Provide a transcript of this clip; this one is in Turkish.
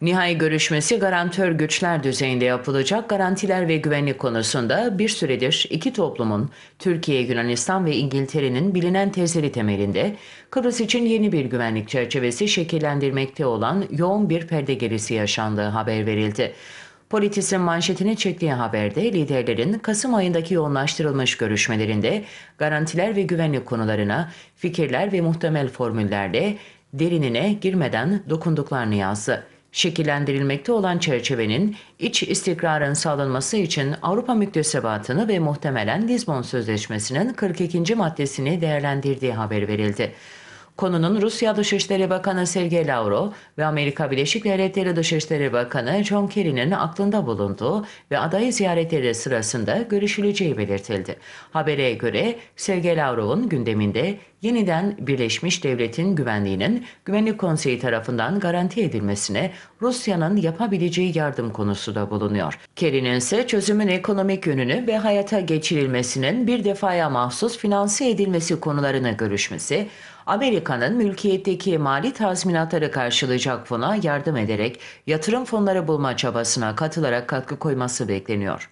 Nihai görüşmesi garantör güçler düzeyinde yapılacak garantiler ve güvenlik konusunda bir süredir iki toplumun Türkiye, Yunanistan ve İngiltere'nin bilinen tezleri temelinde Kıbrıs için yeni bir güvenlik çerçevesi şekillendirmekte olan yoğun bir perde gerisi yaşandığı haber verildi. Politis'in manşetini çektiği haberde liderlerin Kasım ayındaki yoğunlaştırılmış görüşmelerinde garantiler ve güvenlik konularına fikirler ve muhtemel formüllerle derinine girmeden dokunduklarını yazdı. Şekillendirilmekte olan çerçevenin iç istikrarın sağlanması için Avrupa müktesebatını ve muhtemelen Lizbon Sözleşmesi'nin 42. maddesini değerlendirdiği haber verildi. Konunun Rusya Dışişleri Bakanı Sergey Lavrov ve Amerika Birleşik Devletleri Dışişleri Bakanı John Kerry'nin aklında bulunduğu ve adayı ziyaretleri sırasında görüşüleceği belirtildi. Habere göre Sergey Lavrov'un gündeminde yeniden Birleşmiş Devlet'in güvenliğinin Güvenlik Konseyi tarafından garanti edilmesine Rusya'nın yapabileceği yardım konusu da bulunuyor. Kerry'nin ise çözümün ekonomik yönünü ve hayata geçirilmesinin bir defaya mahsus finanse edilmesi konularını görüşmesi, Amerika'nın mülkiyetteki mali tazminatları karşılayacak fona yardım ederek yatırım fonları bulma çabasına katılarak katkı koyması bekleniyor.